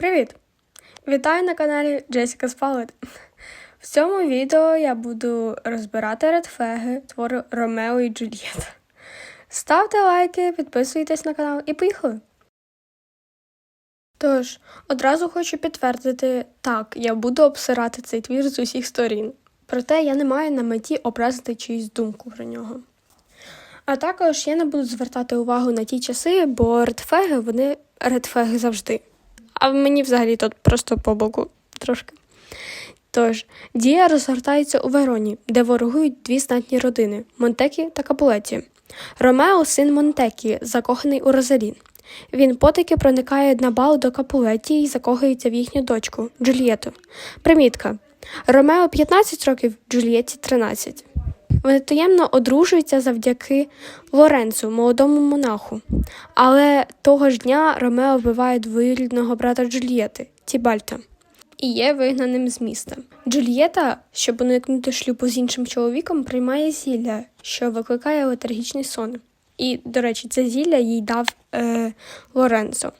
Привіт! Вітаю на каналі Джесіка Спалет. В цьому відео я буду розбирати редфеги твору Ромео і Джульєта. Ставте лайки, підписуйтесь на канал і поїхали! Тож, одразу хочу підтвердити, так, я буду обсирати цей твір з усіх сторін. Проте я не маю на меті образити чиюсь думку про нього. А також я не буду звертати увагу на ті часи, бо редфеги вони редфеги завжди. А мені взагалі тут просто по боку трошки. Тож, дія розгортається у Вероні, де ворогують дві знатні родини Монтекі та Капулеті. Ромео, син Монтекі, закоханий у Розалін. Він потайки проникає на бал до Капулеті і закохується в їхню дочку Джульєту. Примітка. Ромео 15 років, Джульєті 13. Вони таємно одружуються завдяки Лоренцу, молодому монаху. Але того ж дня Ромео вбиває двоюрідного брата Джульєти Тібальта і є вигнаним з міста. Джульєта, щоб уникнути шлюбу з іншим чоловіком, приймає зілля, що викликає летаргічний сон. І, до речі, це зілля їй дав е, Лоренцо.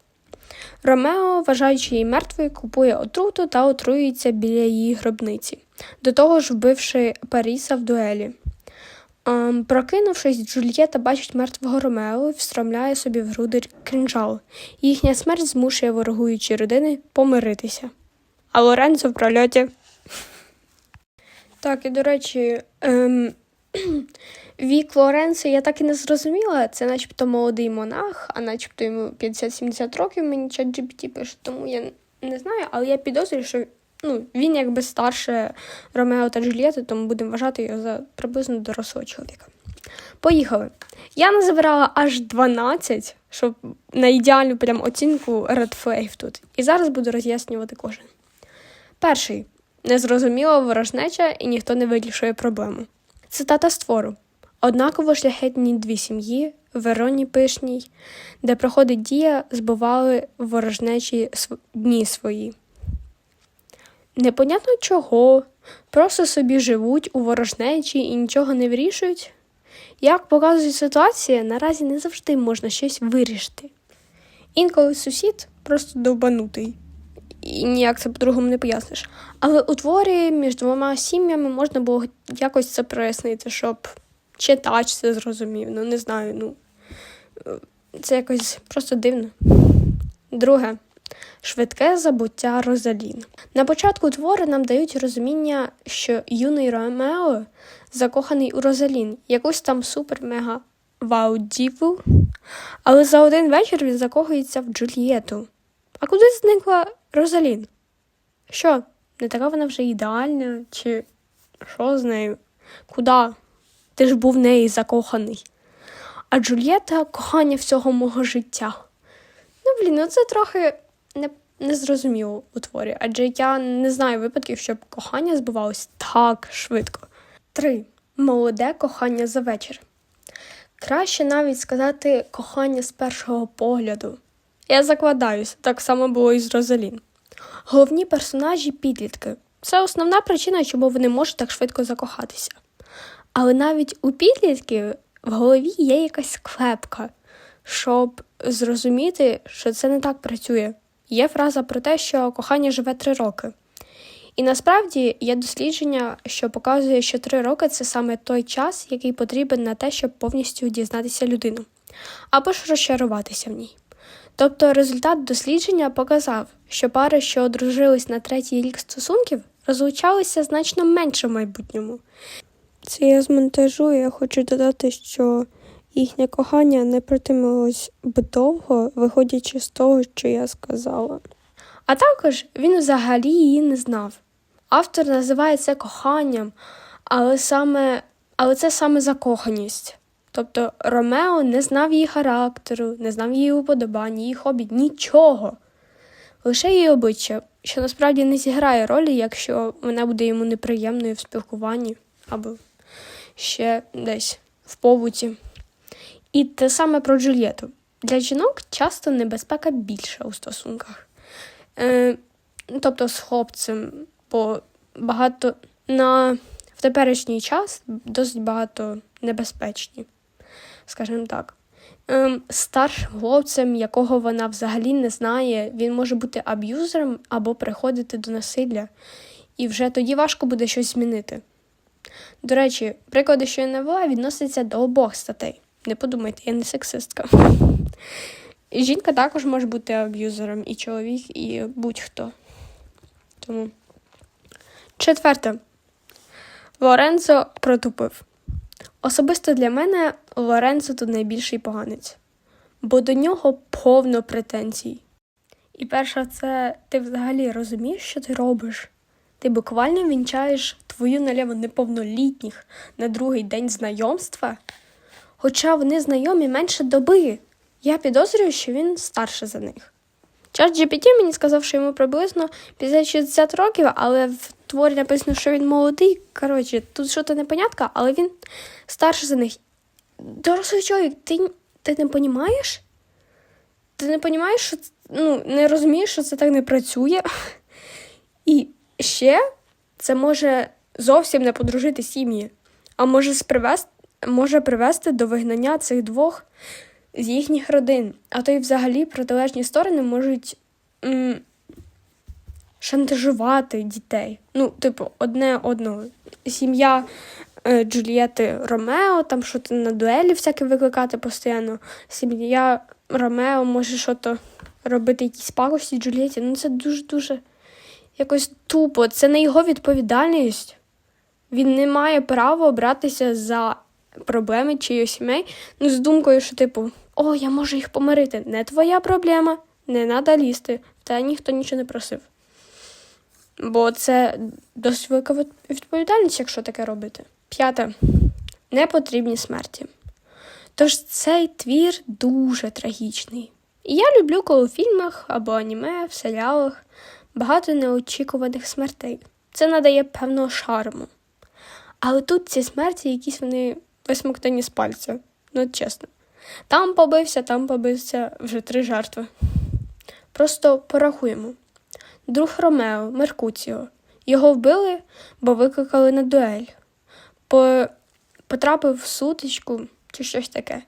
Ромео, вважаючи її мертвою, купує отруту та отруюється біля її гробниці, до того ж вбивши Паріса в дуелі. Ем, прокинувшись, Джульєта бачить мертвого Ромео і встромляє собі в груди кринжал. Їхня смерть змушує ворогуючі родини помиритися. А Лоренцо в прольоті. Так, і до речі, ем, вік Лоренцо я так і не зрозуміла. Це начебто молодий монах, а начебто йому 50-70 років мені чат GPT пише, тому я не знаю, але я підозрюю, що ну, він якби старше Ромео та Джульєти, тому будемо вважати його за приблизно дорослого чоловіка. Поїхали. Я назбирала аж 12, щоб на ідеальну прям оцінку Flag тут. І зараз буду роз'яснювати кожен. Перший незрозуміла ворожнеча і ніхто не вирішує проблему. Цитата з твору. Однаково шляхетні дві сім'ї, в Вероні Пишній, де проходить дія, збивали ворожнечі дні свої. Непонятно чого, просто собі живуть у ворожнечі і нічого не вирішують. Як показує ситуація, наразі не завжди можна щось вирішити. Інколи сусід просто довбанутий, і ніяк це по-другому не поясниш. Але у творі між двома сім'ями можна було якось це прояснити, щоб читач це зрозумів. Ну, не знаю, ну це якось просто дивно. Друге. Швидке забуття Розалін. На початку твору нам дають розуміння, що юний Ромео закоханий у Розалін, якусь там супер-мега вау-діву, але за один вечір він закохується в Джульєту. А куди зникла Розалін? Що, не така вона вже ідеальна? Чи що з нею? Куда? Ти ж був в неї закоханий. А Джульєта кохання всього мого життя. Ну, блін, ну це трохи не, не зрозуміло у творі, адже я не знаю випадків, щоб кохання збувалось так швидко. Три. Молоде кохання за вечір. Краще навіть сказати кохання з першого погляду. Я закладаюся, так само було і з Розалін. Головні персонажі підлітки. Це основна причина, чому вони можуть так швидко закохатися. Але навіть у підлітків в голові є якась клепка, щоб зрозуміти, що це не так працює. Є фраза про те, що кохання живе три роки. І насправді є дослідження, що показує, що три роки це саме той час, який потрібен на те, щоб повністю дізнатися людину, або ж розчаруватися в ній. Тобто результат дослідження показав, що пари, що одружились на третій рік стосунків, розлучалися значно менше в майбутньому. Це я змонтажую, я хочу додати, що їхнє кохання не протрималось б довго, виходячи з того, що я сказала. А також він взагалі її не знав. Автор називає це коханням, але саме, але це саме закоханість. Тобто Ромео не знав її характеру, не знав її уподобань, її хобі, нічого. Лише її обличчя, що насправді не зіграє ролі, якщо вона буде йому неприємною в спілкуванні або ще десь в побуті. І те саме про Джульєту. Для жінок часто небезпека більша у стосунках. Е, Тобто з хлопцем, бо багато на в теперішній час досить багато небезпечні, скажімо так. ем, старшим хлопцем, якого вона взагалі не знає. Він може бути аб'юзером або приходити до насилля. І вже тоді важко буде щось змінити. До речі, приклади, що я навела, відносяться до обох статей. Не подумайте, я не сексистка. Жінка також може бути аб'юзером, і чоловік, і будь-хто. Тому. Четверте. Лоренцо протупив. Особисто для мене Лоренцо тут найбільший поганець, бо до нього повно претензій. І перше, це ти взагалі розумієш, що ти робиш? Ти буквально вінчаєш твою наліво неповнолітніх на другий день знайомства, хоча вони знайомі менше доби. Я підозрюю, що він старше за них. Чат GPT мені сказав, що йому приблизно 50-60 років, але в творі написано, що він молодий. Коротше, тут щось непонятка, але він старше за них. Дорослий чоловік, ти, ти не розумієш? Ти не розумієш, що ну, не розумієш, що це так не працює. І ще це може зовсім не подружити сім'ї, а може спривести, може привести до вигнання цих двох з їхніх родин. А то й взагалі протилежні сторони можуть шантажувати дітей. Ну, типу, одне одного. Сім'я е, Джульєти Ромео, там що то на дуелі всяке викликати постійно. Сім'я Ромео може що то робити якісь пакості Джульєті. Ну це дуже-дуже якось тупо. Це не його відповідальність. Він не має права братися за проблеми чиїсь сімей, ну з думкою, що типу, о, я можу їх помирити. Не твоя проблема, не треба лізти, тебе ніхто нічого не просив. Бо це досить велика відповідальність, якщо таке робити. П'яте. Непотрібні смерті. Тож цей твір дуже трагічний. І я люблю, коли у фільмах або аніме, в серіалах багато неочікуваних смертей. Це надає певного шарму. Але тут ці смерті якісь вони висмоктані з пальця. Ну, чесно. Там побився, там побився вже три жертви. Просто порахуємо. Друг Ромео, Меркуціо. Його вбили, бо викликали на дуель. По... Потрапив в сутичку чи щось таке.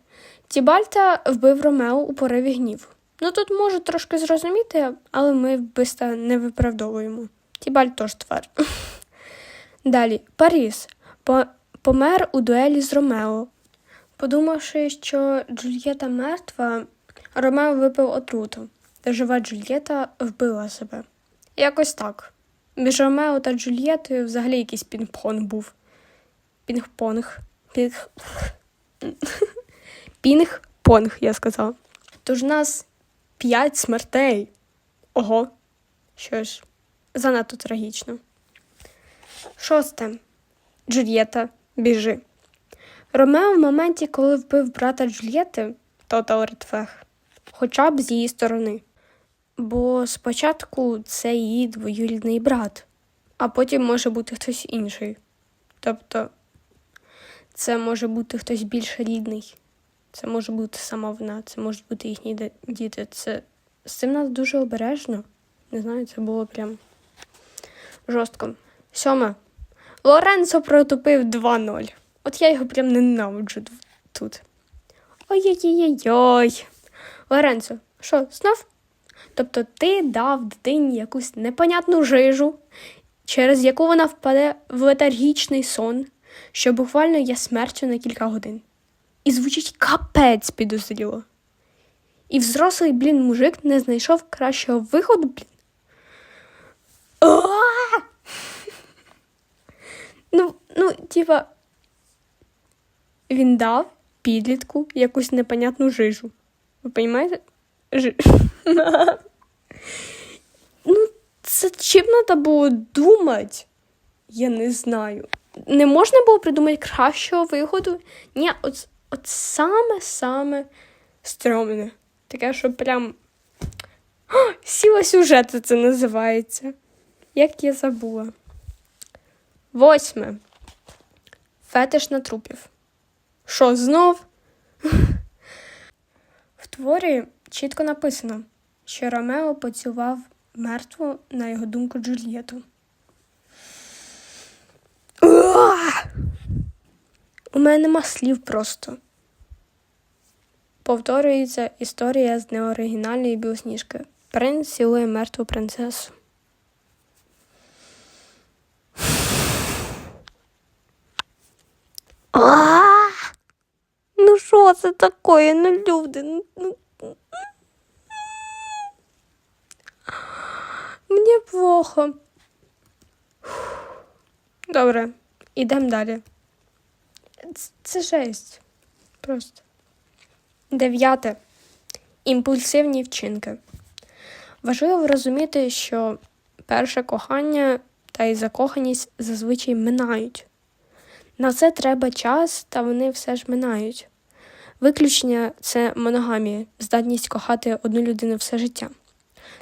Тібальта вбив Ромео у пориві гніву. Ну тут можу трошки зрозуміти, але ми вбивства не виправдовуємо. Тібальт теж твар. Далі, Паріс помер у дуелі з Ромео. Подумавши, що Джульєта мертва, Ромео випив отруту, та жива Джульєта вбила себе. Якось так. Між Ромео та Джульєтою взагалі якийсь пінг-понг був. Пінг-понг. Пінг... Пінг-понг, я сказала. Тож нас п'ять смертей. Ого. Що ж, занадто трагічно. Шосте. Джульєта, біжи. Ромео в моменті, коли вбив брата Джульєти, тотал редфег. Хоча б з її сторони. Бо спочатку це її двоюрідний брат, а потім може бути хтось інший. Тобто, це може бути хтось більш рідний. Це може бути сама вона, це можуть бути їхні діти. Це з цим нас дуже обережно. Не знаю, це було прям жорстко. Сьоме. Лоренцо протупив 2-0. От я його прям ненавиджу тут. Ой-ой-ой-ой. Лоренцо, що, знов? Тобто ти дав дитині якусь непонятну жижу, через яку вона впаде в летаргічний сон, що буквально є смертю на кілька годин. І звучить капець підозріло. І взрослий, блін, мужик не знайшов кращого виходу, блін. Ну, ну, типа, він дав підлітку якусь непонятну жижу. Ви розумієте? Жи... ну, це чим треба було думати? Я не знаю. Не можна було придумати кращого виходу? Ні, от, от саме-саме стрьомне. Таке, що прям. Сіла сюжету це називається. Як я забула. Восьме. Фетиш на трупів. Що, знов? В творі чітко написано, що Ромео поцілував мертву, на його думку, Джульєту. У мене нема слів просто. повторюється історія з неоригінальної білосніжки. Принц цілує мертву принцесу. Що це таке? Ну, люди. Ну. Мені плохо. Добре, ідемо далі. Ц- Це жесть. Просто. Дев'яте. Імпульсивні вчинки. Важливо розуміти, що перше кохання та й закоханість зазвичай минають. На це треба час, та вони все ж минають. Виключення це моногамія, здатність кохати одну людину все життя.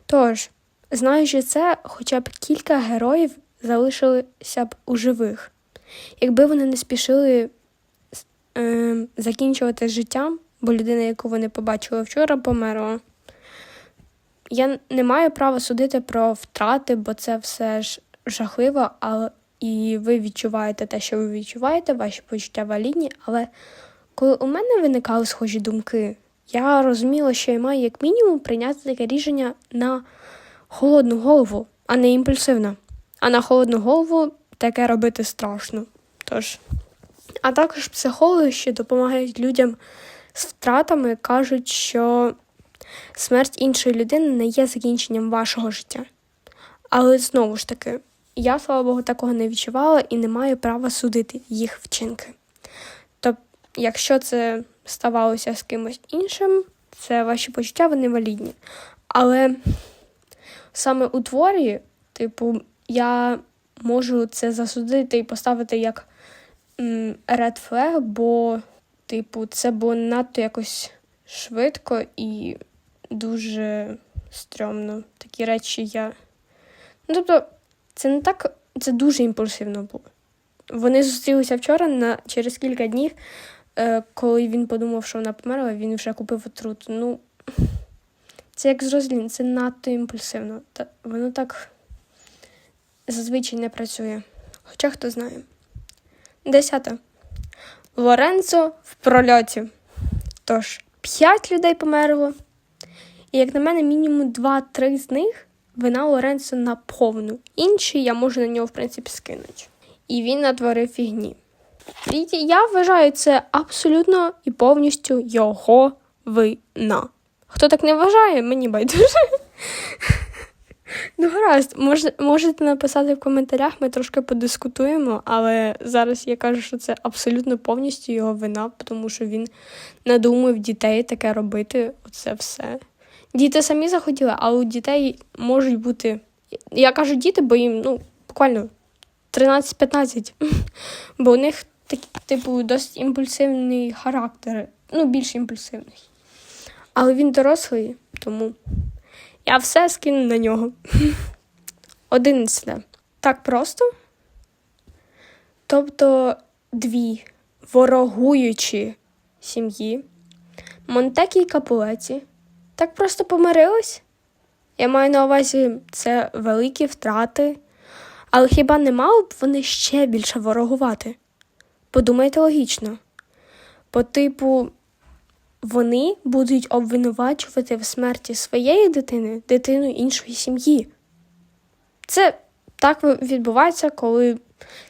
Тож, знаючи це, хоча б кілька героїв залишилися б у живих, якби вони не спішили е, закінчувати життя, бо людина, яку вони побачили вчора, померла. Я не маю права судити про втрати, бо це все ж жахливо, але і ви відчуваєте те, що ви відчуваєте, ваші почуття валідні, але коли у мене виникали схожі думки, я розуміла, що я маю як мінімум прийняти таке рішення на холодну голову, а не імпульсивно. А на холодну голову таке робити страшно. Тож. А також психологи, що допомагають людям з втратами, кажуть, що смерть іншої людини не є закінченням вашого життя. Але знову ж таки, я, слава Богу, такого не відчувала і не маю права судити їх вчинки. Якщо це ставалося з кимось іншим, це ваші почуття, вони валідні. Але саме у творі, типу, я можу це засудити і поставити як red flag, бо, типу, це було надто якось швидко і дуже стрьомно. Такі речі я. Ну, тобто, це не так, це дуже імпульсивно було. Вони зустрілися вчора на, через кілька днів, коли він подумав, що вона померла, він вже купив отруту. Ну, це як з розлін, це надто імпульсивно. Та, воно так зазвичай не працює. Хоча хто знає. Десяте. Лоренцо в прольоті. Тож, п'ять людей померло. І, як на мене, мінімум 2-3 з них вина Лоренцо на повну. Інші я можу на нього, в принципі, скинути. І він натворив фігні. Я вважаю це абсолютно і повністю його вина. Хто так не вважає, мені байдуже. Ну, гаразд, мож, можете написати в коментарях, ми трошки подискутуємо, але зараз я кажу, що це абсолютно повністю його вина, тому що він надумав дітей таке робити. Оце все. Діти самі захотіли, але у дітей можуть бути. Я кажу діти, бо їм ну, буквально 13-15. Бо у них такий, типу, досить імпульсивний характер. Ну, більш імпульсивний. Але він дорослий, тому я все скину на нього. Одинадцяте. Так просто. Тобто дві ворогуючі сім'ї, Монтекі і Капулеці, так просто помирились. Я маю на увазі це великі втрати. Але хіба не мали б вони ще більше ворогувати? Подумайте логічно. По типу, вони будуть обвинувачувати в смерті своєї дитини дитину іншої сім'ї. Це так відбувається, коли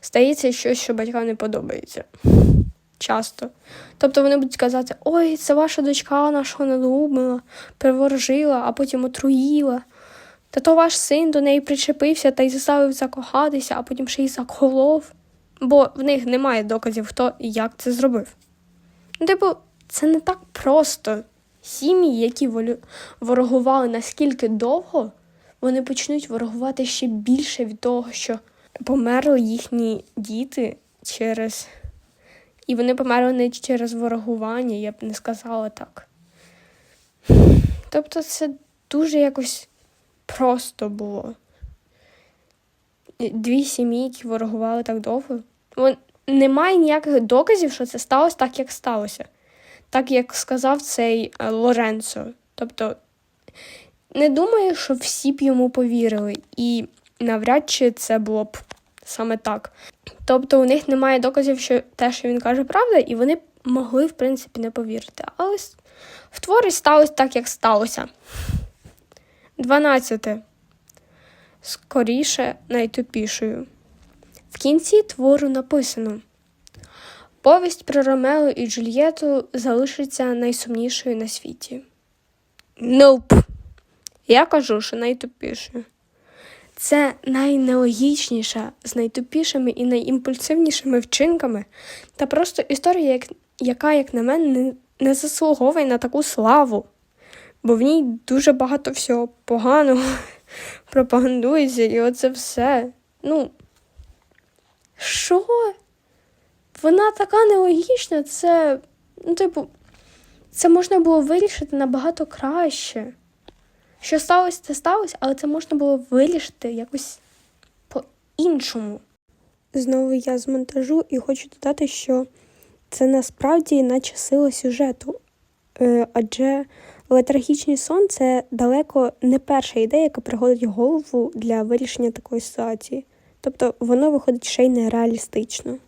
стається щось, що батькам не подобається. Часто. Тобто вони будуть казати, ой, це ваша дочка нашого надумала, приворожила, а потім отруїла. Та то ваш син до неї причепився та й заставив закохатися, а потім ще й заколов. Бо в них немає доказів, хто і як це зробив. Ну, типу, це не так просто. Сім'ї, які ворогували наскільки довго, вони почнуть ворогувати ще більше від того, що померли їхні діти через. І вони померли не через ворогування, я б не сказала так. Тобто це дуже якось просто було. Дві сім'ї, які ворогували так довго. Вон... Немає ніяких доказів, що це сталося так, як сталося. Так як сказав цей е, Лоренцо. Тобто, не думаю, що всі б йому повірили, і навряд чи це було б саме так. Тобто, у них немає доказів, що те, що він каже, правда, і вони могли, в принципі, не повірити. Але В творі сталося так, як сталося. 12. Скоріше найтупішою. В кінці твору написано: Повість про Ромео і Джульєту залишиться найсумнішою на світі. Nope. Я кажу, що найтупішою. Це найнелогічніша з найтупішими і найімпульсивнішими вчинками, та просто історія, яка, як на мене, не, не заслуговує на таку славу, бо в ній дуже багато всього поганого пропагандується, і оце все. Ну, що? Вона така нелогічна, це, ну, типу, це можна було вирішити набагато краще. Що сталося, це сталося, але це можна було вирішити якось по-іншому. Знову я з монтажу і хочу додати, що це насправді наче сила сюжету. Е, летаргічний сон це далеко не перша ідея, яка приходить в голову для вирішення такої ситуації. Тобто воно виходить ще й нереалістично.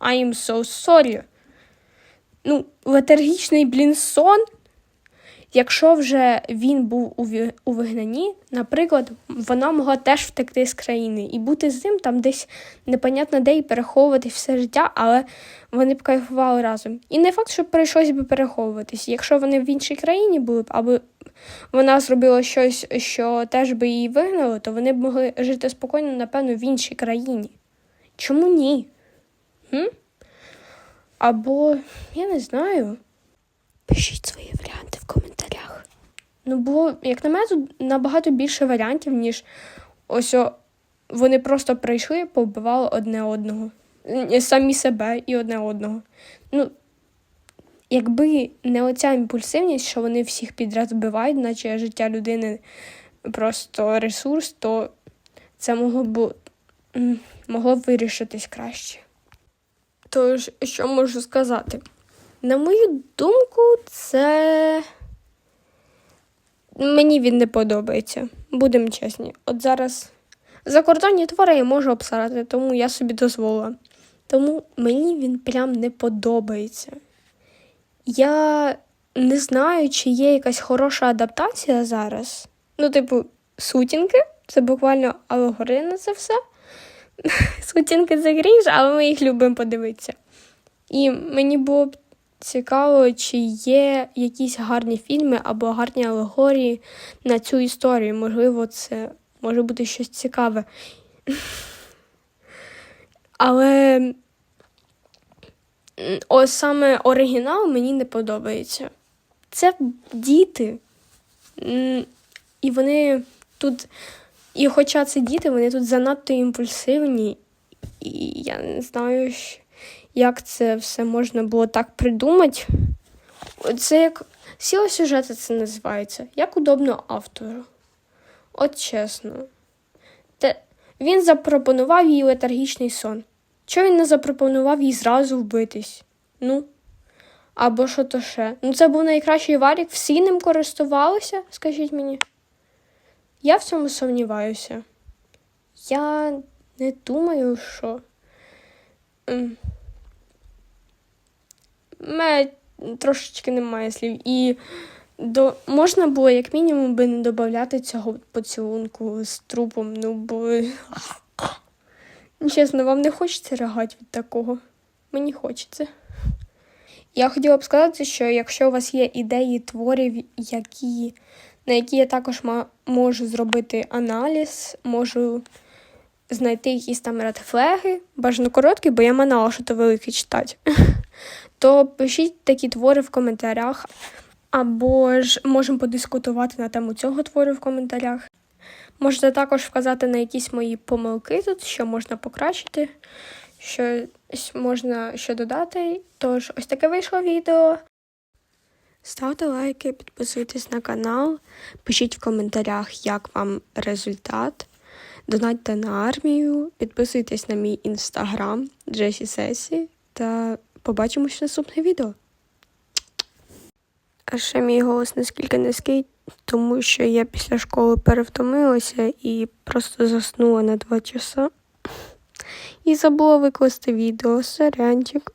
I'm so sorry. Ну, летаргічний, блін, сон Якщо вже він був у, вигнанні, наприклад, вона могла теж втекти з країни і бути з ним там десь непонятно де і переховуватись все життя, але вони б кайфували разом. І не факт, що прийшлось би переховуватись. Якщо вони в іншій країні були б, або вона зробила щось, що теж би її вигнало, то вони б могли жити спокійно, напевно, в іншій країні. Чому ні? М? Або я не знаю. Пишіть свої варіанти в коментарях. Ну, бо, як на мене, тут набагато більше варіантів, ніж ось о, вони просто прийшли, повбивали одне одного. Самі себе і одне одного. Ну, якби не оця імпульсивність, що вони всіх підряд вбивають, наче життя людини просто ресурс, то це могло б могло б вирішитись краще. Тож, що можу сказати? На мою думку, це мені він не подобається. Будемо чесні. От зараз закордонні твори я можу обсарати, тому я собі дозволила. Тому мені він прям не подобається. Я не знаю, чи є якась хороша адаптація зараз. Ну, типу, сутінки це буквально алегорія це все. Сутінки це гріш, але ми їх любимо подивитися. І мені було б цікаво, чи є якісь гарні фільми або гарні алегорії на цю історію. Можливо, це може бути щось цікаве. Але ось саме оригінал мені не подобається. Це діти. І вони тут. І хоча це діти, вони тут занадто імпульсивні, і я не знаю, щ- як це все можна було так придумати. Це як сіла сюжету це називається. Як удобно автору. От чесно. Те, він запропонував їй летаргічний сон. Чого він не запропонував їй зразу вбитись? Ну. Або що то ще? Ну, це був найкращий варік, всі ним користувалися, скажіть мені. Я в цьому сумніваюся. Я не думаю, що. Мене трошечки немає слів. І до... можна було, як мінімум, би не додати цього поцілунку з трупом. Ну, бо. Чесно, вам не хочеться ригати від такого? Мені хочеться. Я хотіла б сказати, що якщо у вас є ідеї творів, які, на які я також можу зробити аналіз, можу знайти якісь там редфлеги, бажано короткі, бо я манала, що то велике читати, то пишіть такі твори в коментарях, або ж можемо подискутувати на тему цього твору в коментарях. Можете також вказати на якісь мої помилки тут, що можна покращити, щось можна ще додати. Тож, ось таке вийшло відео. Ставте лайки, підписуйтесь на канал, пишіть в коментарях, як вам результат. Донатьте на армію, підписуйтесь на мій інстаграм Джесі Сесі та побачимось в наступне відео. А ще мій голос наскільки низький, тому що я після школи перевтомилася і просто заснула на два часа. І забула викласти відео, сорянчик.